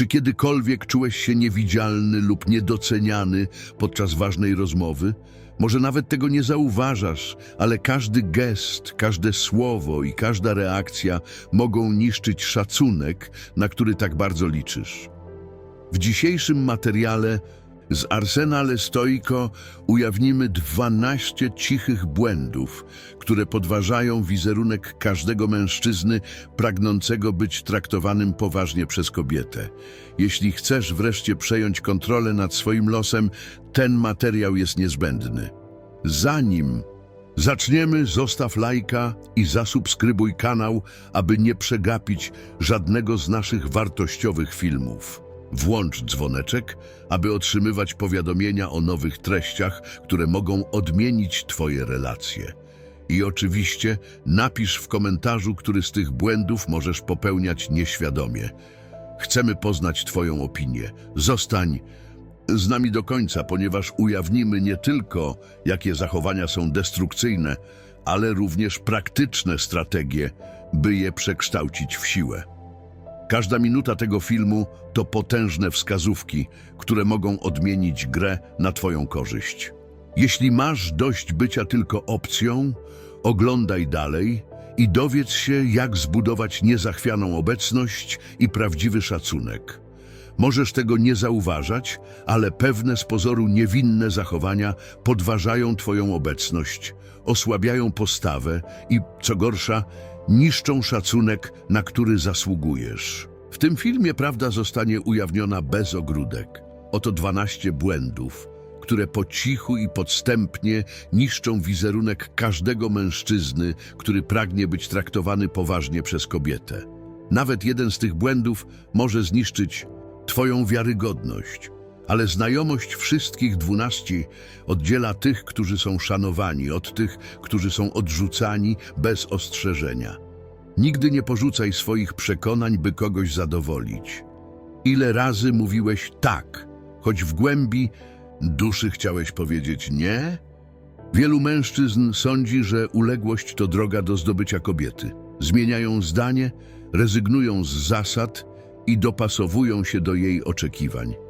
Czy kiedykolwiek czułeś się niewidzialny lub niedoceniany podczas ważnej rozmowy? Może nawet tego nie zauważasz, ale każdy gest, każde słowo i każda reakcja mogą niszczyć szacunek, na który tak bardzo liczysz. W dzisiejszym materiale z Arsenale Stoiko ujawnimy 12 cichych błędów, które podważają wizerunek każdego mężczyzny pragnącego być traktowanym poważnie przez kobietę. Jeśli chcesz wreszcie przejąć kontrolę nad swoim losem, ten materiał jest niezbędny. Zanim zaczniemy, zostaw lajka i zasubskrybuj kanał, aby nie przegapić żadnego z naszych wartościowych filmów. Włącz dzwoneczek, aby otrzymywać powiadomienia o nowych treściach, które mogą odmienić Twoje relacje. I oczywiście napisz w komentarzu, który z tych błędów możesz popełniać nieświadomie. Chcemy poznać Twoją opinię. Zostań z nami do końca, ponieważ ujawnimy nie tylko, jakie zachowania są destrukcyjne, ale również praktyczne strategie, by je przekształcić w siłę. Każda minuta tego filmu to potężne wskazówki, które mogą odmienić grę na Twoją korzyść. Jeśli masz dość bycia tylko opcją, oglądaj dalej i dowiedz się, jak zbudować niezachwianą obecność i prawdziwy szacunek. Możesz tego nie zauważać, ale pewne z pozoru niewinne zachowania podważają Twoją obecność, osłabiają postawę i, co gorsza, niszczą szacunek, na który zasługujesz. W tym filmie prawda zostanie ujawniona bez ogródek. Oto 12 błędów, które po cichu i podstępnie niszczą wizerunek każdego mężczyzny, który pragnie być traktowany poważnie przez kobietę. Nawet jeden z tych błędów może zniszczyć Twoją wiarygodność, ale znajomość wszystkich dwunastu oddziela tych, którzy są szanowani, od tych, którzy są odrzucani bez ostrzeżenia. Nigdy nie porzucaj swoich przekonań, by kogoś zadowolić. Ile razy mówiłeś tak, choć w głębi duszy chciałeś powiedzieć nie? Wielu mężczyzn sądzi, że uległość to droga do zdobycia kobiety. Zmieniają zdanie, rezygnują z zasad i dopasowują się do jej oczekiwań.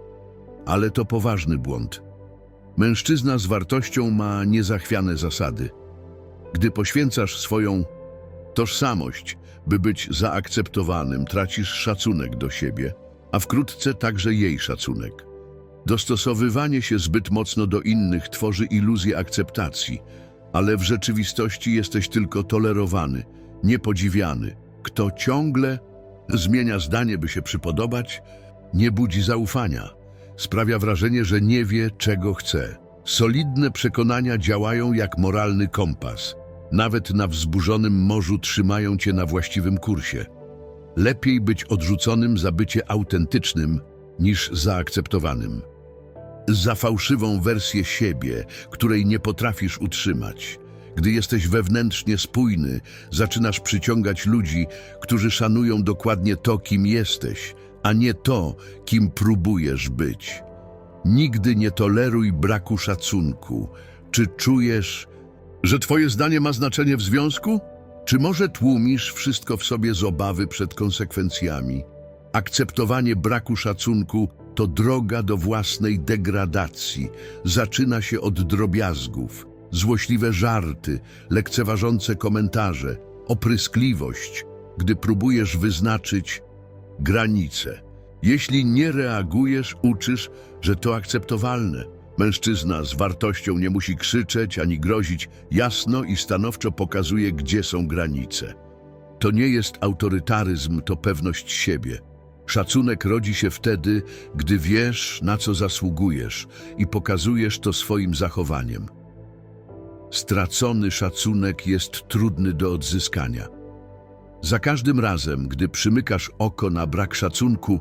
Ale to poważny błąd. Mężczyzna z wartością ma niezachwiane zasady. Gdy poświęcasz swoją tożsamość, by być zaakceptowanym, tracisz szacunek do siebie, a wkrótce także jej szacunek. Dostosowywanie się zbyt mocno do innych tworzy iluzję akceptacji, ale w rzeczywistości jesteś tylko tolerowany, niepodziwiany. Kto ciągle zmienia zdanie, by się przypodobać, nie budzi zaufania. Sprawia wrażenie, że nie wie, czego chce. Solidne przekonania działają jak moralny kompas. Nawet na wzburzonym morzu trzymają cię na właściwym kursie. Lepiej być odrzuconym za bycie autentycznym niż zaakceptowanym. Za fałszywą wersję siebie, której nie potrafisz utrzymać. Gdy jesteś wewnętrznie spójny, zaczynasz przyciągać ludzi, którzy szanują dokładnie to, kim jesteś, a nie to, kim próbujesz być. Nigdy nie toleruj braku szacunku. Czy czujesz, że twoje zdanie ma znaczenie w związku? Czy może tłumisz wszystko w sobie z obawy przed konsekwencjami? Akceptowanie braku szacunku to droga do własnej degradacji. Zaczyna się od drobiazgów, złośliwe żarty, lekceważące komentarze, opryskliwość, gdy próbujesz wyznaczyć granice. Jeśli nie reagujesz, uczysz, że to akceptowalne. Mężczyzna z wartością nie musi krzyczeć ani grozić, jasno i stanowczo pokazuje, gdzie są granice. To nie jest autorytaryzm, to pewność siebie. Szacunek rodzi się wtedy, gdy wiesz, na co zasługujesz i pokazujesz to swoim zachowaniem. Stracony szacunek jest trudny do odzyskania. Za każdym razem, gdy przymykasz oko na brak szacunku,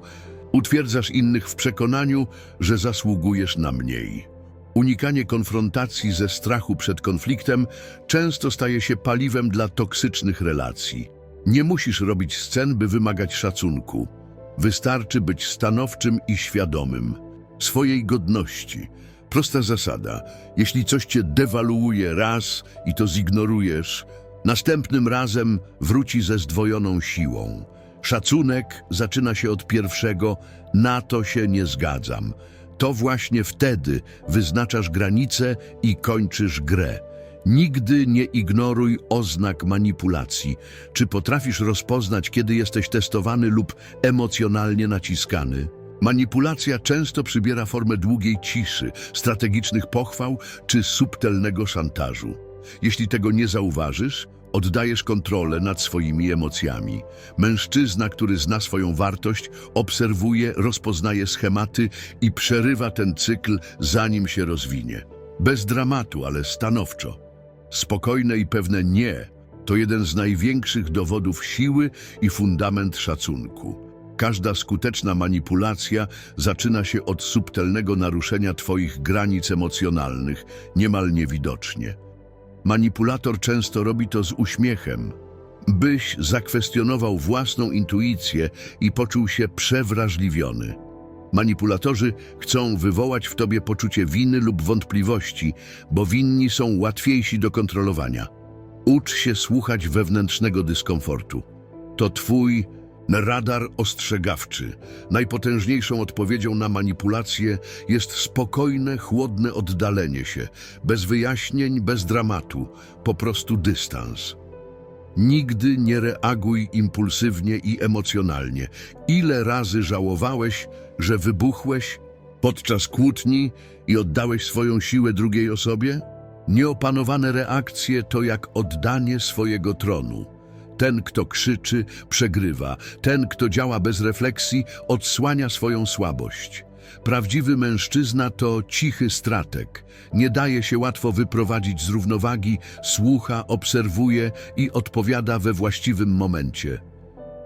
utwierdzasz innych w przekonaniu, że zasługujesz na mniej. Unikanie konfrontacji ze strachu przed konfliktem często staje się paliwem dla toksycznych relacji. Nie musisz robić scen, by wymagać szacunku. Wystarczy być stanowczym i świadomym swojej godności. Prosta zasada. Jeśli coś cię dewaluuje raz i to zignorujesz, następnym razem wróci ze zdwojoną siłą. Szacunek zaczyna się od pierwszego, na to się nie zgadzam. To właśnie wtedy wyznaczasz granice i kończysz grę. Nigdy nie ignoruj oznak manipulacji. Czy potrafisz rozpoznać, kiedy jesteś testowany lub emocjonalnie naciskany? Manipulacja często przybiera formę długiej ciszy, strategicznych pochwał czy subtelnego szantażu. Jeśli tego nie zauważysz, oddajesz kontrolę nad swoimi emocjami. Mężczyzna, który zna swoją wartość, obserwuje, rozpoznaje schematy i przerywa ten cykl, zanim się rozwinie. Bez dramatu, ale stanowczo. Spokojne i pewne nie to jeden z największych dowodów siły i fundament szacunku. Każda skuteczna manipulacja zaczyna się od subtelnego naruszenia Twoich granic emocjonalnych, niemal niewidocznie. Manipulator często robi to z uśmiechem, byś zakwestionował własną intuicję i poczuł się przewrażliwiony. Manipulatorzy chcą wywołać w tobie poczucie winy lub wątpliwości, bo winni są łatwiejsi do kontrolowania. Ucz się słuchać wewnętrznego dyskomfortu. To twój radar ostrzegawczy. Najpotężniejszą odpowiedzią na manipulację jest spokojne, chłodne oddalenie się, bez wyjaśnień, bez dramatu, po prostu dystans. Nigdy nie reaguj impulsywnie i emocjonalnie. Ile razy żałowałeś, że wybuchłeś podczas kłótni i oddałeś swoją siłę drugiej osobie? Nieopanowane reakcje to jak oddanie swojego tronu. Ten, kto krzyczy, przegrywa. Ten, kto działa bez refleksji, odsłania swoją słabość. Prawdziwy mężczyzna to cichy stratek. Nie daje się łatwo wyprowadzić z równowagi, słucha, obserwuje i odpowiada we właściwym momencie.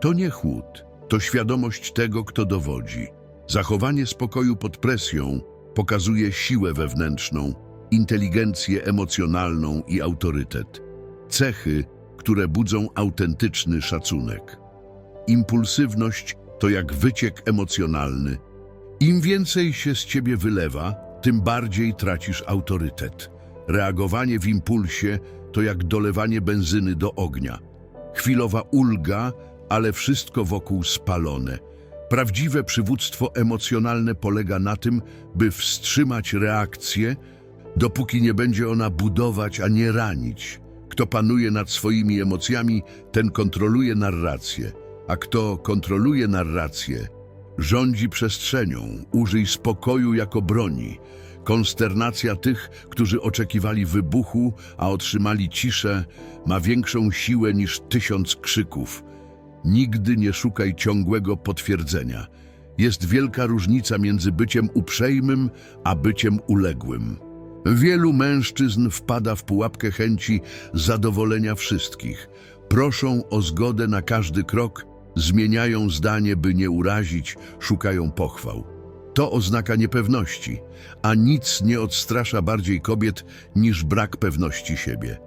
To nie chłód, to świadomość tego, kto dowodzi. Zachowanie spokoju pod presją pokazuje siłę wewnętrzną, inteligencję emocjonalną i autorytet. Cechy, które budzą autentyczny szacunek. Impulsywność to jak wyciek emocjonalny. Im więcej się z ciebie wylewa, tym bardziej tracisz autorytet. Reagowanie w impulsie to jak dolewanie benzyny do ognia. Chwilowa ulga, ale wszystko wokół spalone. Prawdziwe przywództwo emocjonalne polega na tym, by wstrzymać reakcję, dopóki nie będzie ona budować, a nie ranić. Kto panuje nad swoimi emocjami, ten kontroluje narrację, a kto kontroluje narrację, rządzi przestrzenią. Użyj spokoju jako broni. Konsternacja tych, którzy oczekiwali wybuchu, a otrzymali ciszę, ma większą siłę niż tysiąc krzyków. Nigdy nie szukaj ciągłego potwierdzenia. Jest wielka różnica między byciem uprzejmym, a byciem uległym. Wielu mężczyzn wpada w pułapkę chęci zadowolenia wszystkich. Proszą o zgodę na każdy krok, zmieniają zdanie, by nie urazić, szukają pochwał. To oznaka niepewności, a nic nie odstrasza bardziej kobiet niż brak pewności siebie.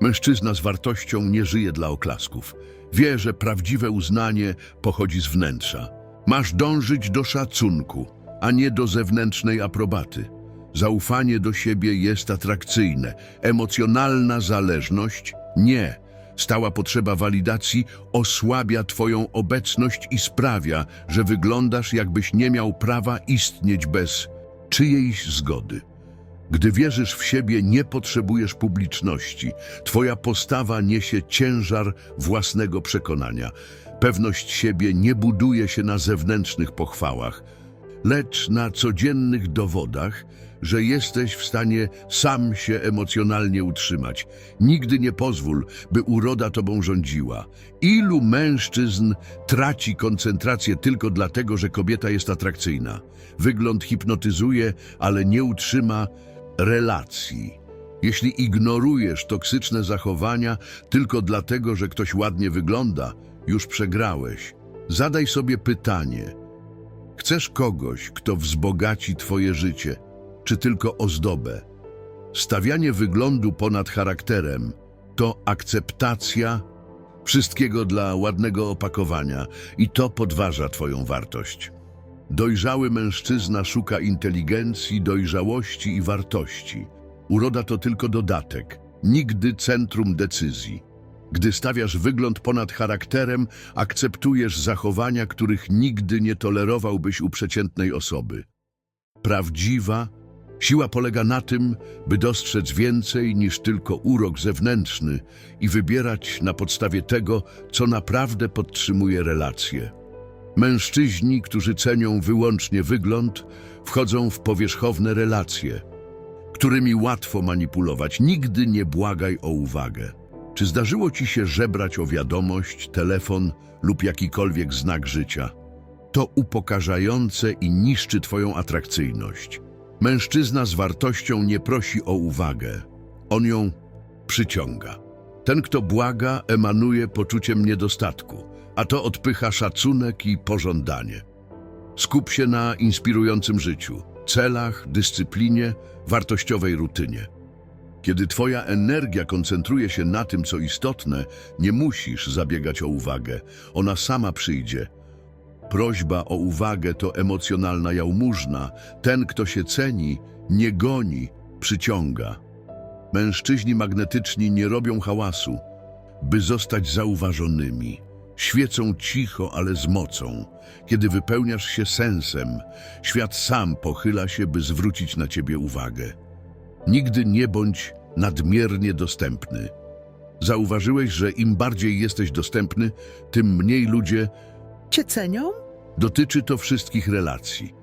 Mężczyzna z wartością nie żyje dla oklasków. Wie, że prawdziwe uznanie pochodzi z wnętrza. Masz dążyć do szacunku, a nie do zewnętrznej aprobaty. Zaufanie do siebie jest atrakcyjne. Emocjonalna zależność nie. Stała potrzeba walidacji osłabia Twoją obecność i sprawia, że wyglądasz, jakbyś nie miał prawa istnieć bez czyjejś zgody. Gdy wierzysz w siebie, nie potrzebujesz publiczności. Twoja postawa niesie ciężar własnego przekonania. Pewność siebie nie buduje się na zewnętrznych pochwałach, lecz na codziennych dowodach, że jesteś w stanie sam się emocjonalnie utrzymać. Nigdy nie pozwól, by uroda tobą rządziła. Ilu mężczyzn traci koncentrację tylko dlatego, że kobieta jest atrakcyjna? Wygląd hipnotyzuje, ale nie utrzyma relacji. Jeśli ignorujesz toksyczne zachowania tylko dlatego, że ktoś ładnie wygląda, już przegrałeś. Zadaj sobie pytanie. Chcesz kogoś, kto wzbogaci twoje życie, czy tylko ozdobę? Stawianie wyglądu ponad charakterem to akceptacja wszystkiego dla ładnego opakowania i to podważa twoją wartość. Dojrzały mężczyzna szuka inteligencji, dojrzałości i wartości. Uroda to tylko dodatek, nigdy centrum decyzji. Gdy stawiasz wygląd ponad charakterem, akceptujesz zachowania, których nigdy nie tolerowałbyś u przeciętnej osoby. Prawdziwa siła polega na tym, by dostrzec więcej niż tylko urok zewnętrzny i wybierać na podstawie tego, co naprawdę podtrzymuje relacje. Mężczyźni, którzy cenią wyłącznie wygląd, wchodzą w powierzchowne relacje, którymi łatwo manipulować. Nigdy nie błagaj o uwagę. Czy zdarzyło ci się żebrać o wiadomość, telefon lub jakikolwiek znak życia? To upokarzające i niszczy twoją atrakcyjność. Mężczyzna z wartością nie prosi o uwagę. On ją przyciąga. Ten, kto błaga, emanuje poczuciem niedostatku, a to odpycha szacunek i pożądanie. Skup się na inspirującym życiu, celach, dyscyplinie, wartościowej rutynie. Kiedy twoja energia koncentruje się na tym, co istotne, nie musisz zabiegać o uwagę. Ona sama przyjdzie. Prośba o uwagę to emocjonalna jałmużna. Ten, kto się ceni, nie goni, przyciąga. Mężczyźni magnetyczni nie robią hałasu, by zostać zauważonymi. Świecą cicho, ale z mocą. Kiedy wypełniasz się sensem, świat sam pochyla się, by zwrócić na ciebie uwagę. Nigdy nie bądź nadmiernie dostępny. Zauważyłeś, że im bardziej jesteś dostępny, tym mniej ludzie Cię cenią? Dotyczy to wszystkich relacji,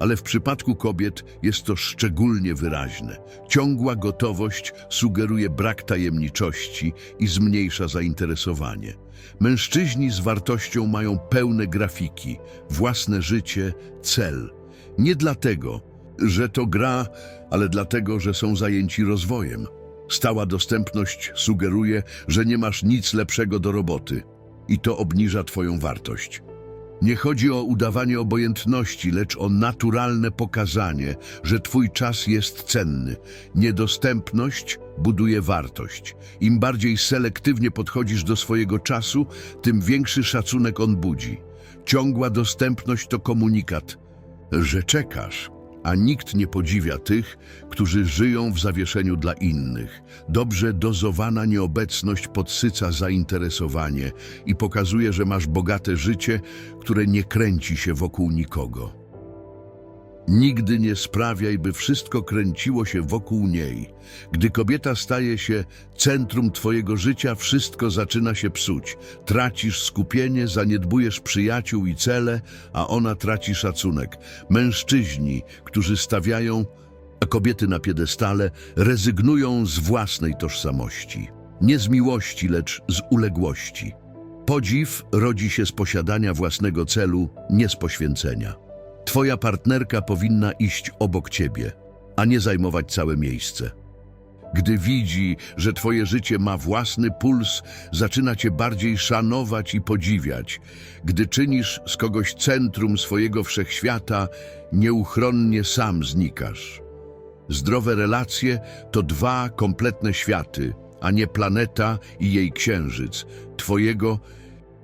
ale w przypadku kobiet jest to szczególnie wyraźne. Ciągła gotowość sugeruje brak tajemniczości i zmniejsza zainteresowanie. Mężczyźni z wartością mają pełne grafiki, własne życie, cel. Nie dlatego, że to gra, ale dlatego, że są zajęci rozwojem. Stała dostępność sugeruje, że nie masz nic lepszego do roboty i to obniża twoją wartość. Nie chodzi o udawanie obojętności, lecz o naturalne pokazanie, że Twój czas jest cenny. Niedostępność buduje wartość. Im bardziej selektywnie podchodzisz do swojego czasu, tym większy szacunek on budzi. Ciągła dostępność to komunikat, że czekasz, a nikt nie podziwia tych, którzy żyją w zawieszeniu dla innych. Dobrze dozowana nieobecność podsyca zainteresowanie i pokazuje, że masz bogate życie, które nie kręci się wokół nikogo. Nigdy nie sprawiaj, by wszystko kręciło się wokół niej. Gdy kobieta staje się centrum twojego życia, wszystko zaczyna się psuć. Tracisz skupienie, zaniedbujesz przyjaciół i cele, a ona traci szacunek. Mężczyźni, którzy stawiają kobiety na piedestale, rezygnują z własnej tożsamości. Nie z miłości, lecz z uległości. Podziw rodzi się z posiadania własnego celu, nie z poświęcenia. Twoja partnerka powinna iść obok ciebie, a nie zajmować całe miejsce. Gdy widzi, że twoje życie ma własny puls, zaczyna cię bardziej szanować i podziwiać. Gdy czynisz z kogoś centrum swojego wszechświata, nieuchronnie sam znikasz. Zdrowe relacje to dwa kompletne światy, a nie planeta i jej księżyc. Twojego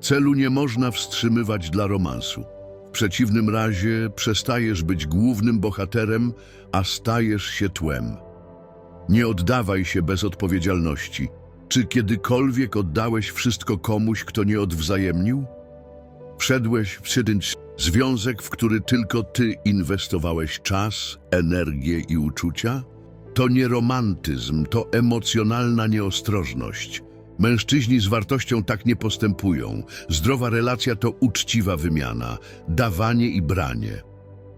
celu nie można wstrzymywać dla romansu. W przeciwnym razie przestajesz być głównym bohaterem, a stajesz się tłem. Nie oddawaj się bez odpowiedzialności. Czy kiedykolwiek oddałeś wszystko komuś, kto nie odwzajemnił? Wszedłeś w jeden związek, w który tylko ty inwestowałeś czas, energię i uczucia? To nie romantyzm, to emocjonalna nieostrożność. Mężczyźni z wartością tak nie postępują. Zdrowa relacja to uczciwa wymiana, dawanie i branie.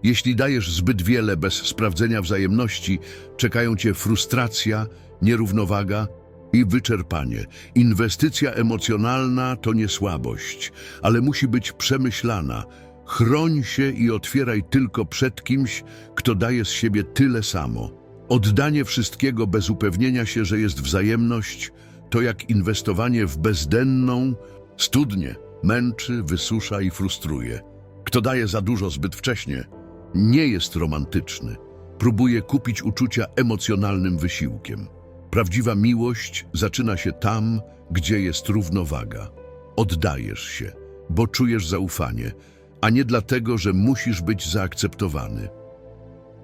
Jeśli dajesz zbyt wiele bez sprawdzenia wzajemności, czekają cię frustracja, nierównowaga i wyczerpanie. Inwestycja emocjonalna to nie słabość, ale musi być przemyślana. Chroń się i otwieraj tylko przed kimś, kto daje z siebie tyle samo. Oddanie wszystkiego bez upewnienia się, że jest wzajemność, to jak inwestowanie w bezdenną studnię. Męczy, wysusza i frustruje. Kto daje za dużo zbyt wcześnie, nie jest romantyczny. Próbuje kupić uczucia emocjonalnym wysiłkiem. Prawdziwa miłość zaczyna się tam, gdzie jest równowaga. Oddajesz się, bo czujesz zaufanie, a nie dlatego, że musisz być zaakceptowany.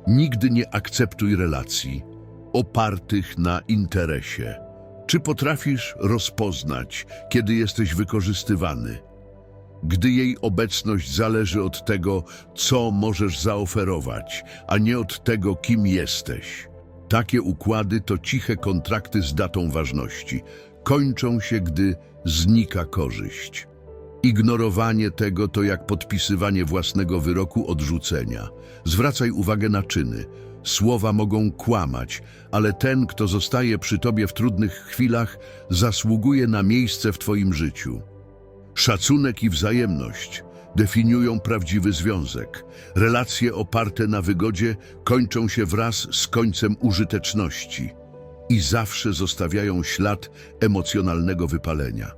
Nigdy nie akceptuj relacji opartych na interesie. Czy potrafisz rozpoznać, kiedy jesteś wykorzystywany? Gdy jej obecność zależy od tego, co możesz zaoferować, a nie od tego, kim jesteś. Takie układy to ciche kontrakty z datą ważności. Kończą się, gdy znika korzyść. Ignorowanie tego to jak podpisywanie własnego wyroku odrzucenia. Zwracaj uwagę na czyny. Słowa mogą kłamać, ale ten, kto zostaje przy tobie w trudnych chwilach, zasługuje na miejsce w twoim życiu. Szacunek i wzajemność definiują prawdziwy związek. Relacje oparte na wygodzie kończą się wraz z końcem użyteczności i zawsze zostawiają ślad emocjonalnego wypalenia.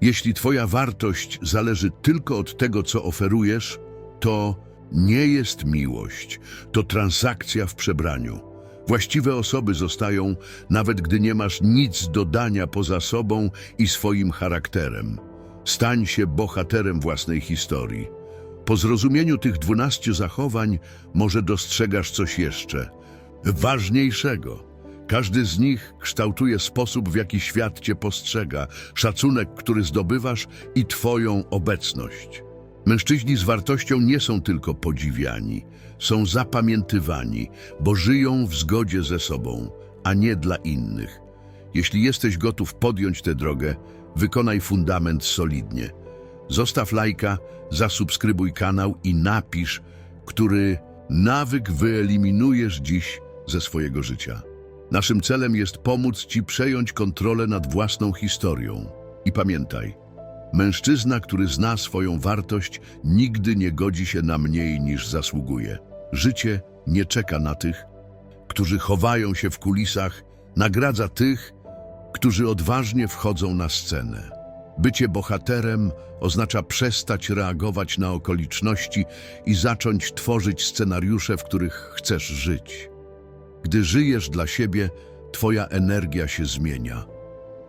Jeśli Twoja wartość zależy tylko od tego, co oferujesz, to nie jest miłość, to transakcja w przebraniu. Właściwe osoby zostają, nawet gdy nie masz nic do dania poza sobą i swoim charakterem. Stań się bohaterem własnej historii. Po zrozumieniu tych dwunastu zachowań może dostrzegasz coś jeszcze ważniejszego. Każdy z nich kształtuje sposób, w jaki świat cię postrzega, szacunek, który zdobywasz i twoją obecność. Mężczyźni z wartością nie są tylko podziwiani, są zapamiętywani, bo żyją w zgodzie ze sobą, a nie dla innych. Jeśli jesteś gotów podjąć tę drogę, wykonaj fundament solidnie. Zostaw lajka, zasubskrybuj kanał i napisz, który nawyk wyeliminujesz dziś ze swojego życia. Naszym celem jest pomóc Ci przejąć kontrolę nad własną historią. I pamiętaj, mężczyzna, który zna swoją wartość, nigdy nie godzi się na mniej niż zasługuje. Życie nie czeka na tych, którzy chowają się w kulisach, nagradza tych, którzy odważnie wchodzą na scenę. Bycie bohaterem oznacza przestać reagować na okoliczności i zacząć tworzyć scenariusze, w których chcesz żyć. Gdy żyjesz dla siebie, Twoja energia się zmienia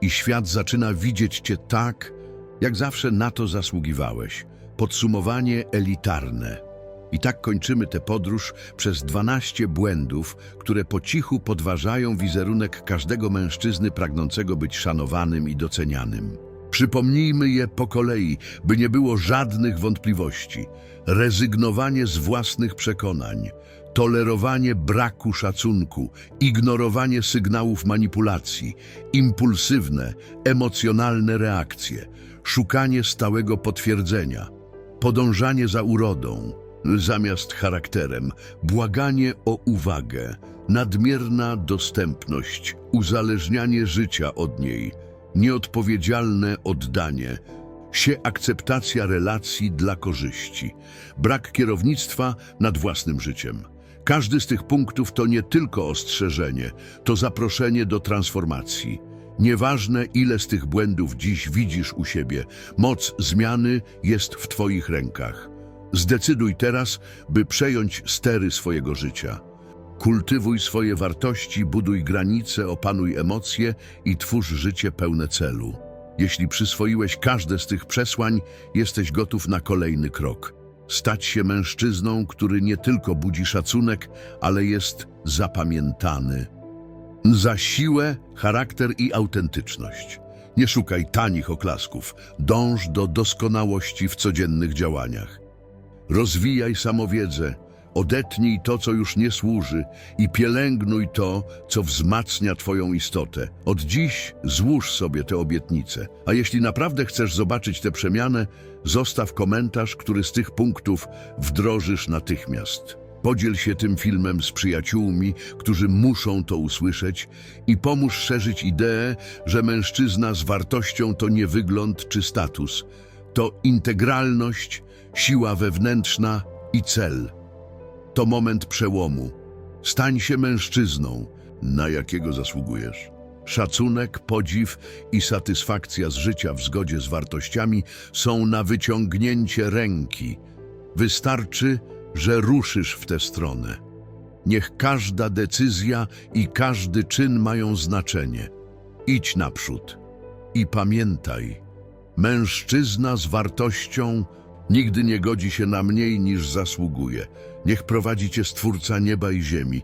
i świat zaczyna widzieć Cię tak, jak zawsze na to zasługiwałeś. Podsumowanie elitarne. I tak kończymy tę podróż przez 12 błędów, które po cichu podważają wizerunek każdego mężczyzny pragnącego być szanowanym i docenianym. Przypomnijmy je po kolei, by nie było żadnych wątpliwości. Rezygnowanie z własnych przekonań, tolerowanie braku szacunku, ignorowanie sygnałów manipulacji, impulsywne, emocjonalne reakcje, szukanie stałego potwierdzenia, podążanie za urodą zamiast charakterem, błaganie o uwagę, nadmierna dostępność, uzależnianie życia od niej, nieodpowiedzialne oddanie, się akceptacja relacji dla korzyści, brak kierownictwa nad własnym życiem. Każdy z tych punktów to nie tylko ostrzeżenie, to zaproszenie do transformacji. Nieważne, ile z tych błędów dziś widzisz u siebie, moc zmiany jest w Twoich rękach. Zdecyduj teraz, by przejąć stery swojego życia. Kultywuj swoje wartości, buduj granice, opanuj emocje i twórz życie pełne celu. Jeśli przyswoiłeś każde z tych przesłań, jesteś gotów na kolejny krok. Stać się mężczyzną, który nie tylko budzi szacunek, ale jest zapamiętany. Za siłę, charakter i autentyczność. Nie szukaj tanich oklasków, dąż do doskonałości w codziennych działaniach. Rozwijaj samowiedzę, odetnij to, co już nie służy i pielęgnuj to, co wzmacnia Twoją istotę. Od dziś złóż sobie te obietnice, a jeśli naprawdę chcesz zobaczyć tę przemianę, zostaw komentarz, który z tych punktów wdrożysz natychmiast. Podziel się tym filmem z przyjaciółmi, którzy muszą to usłyszeć i pomóż szerzyć ideę, że mężczyzna z wartością to nie wygląd czy status, to integralność, siła wewnętrzna i cel. To moment przełomu. Stań się mężczyzną, na jakiego zasługujesz. Szacunek, podziw i satysfakcja z życia w zgodzie z wartościami są na wyciągnięcie ręki. Wystarczy, że ruszysz w tę stronę. Niech każda decyzja i każdy czyn mają znaczenie. Idź naprzód i pamiętaj, mężczyzna z wartością nigdy nie godzi się na mniej niż zasługuje. Niech prowadzi cię Stwórca nieba i ziemi.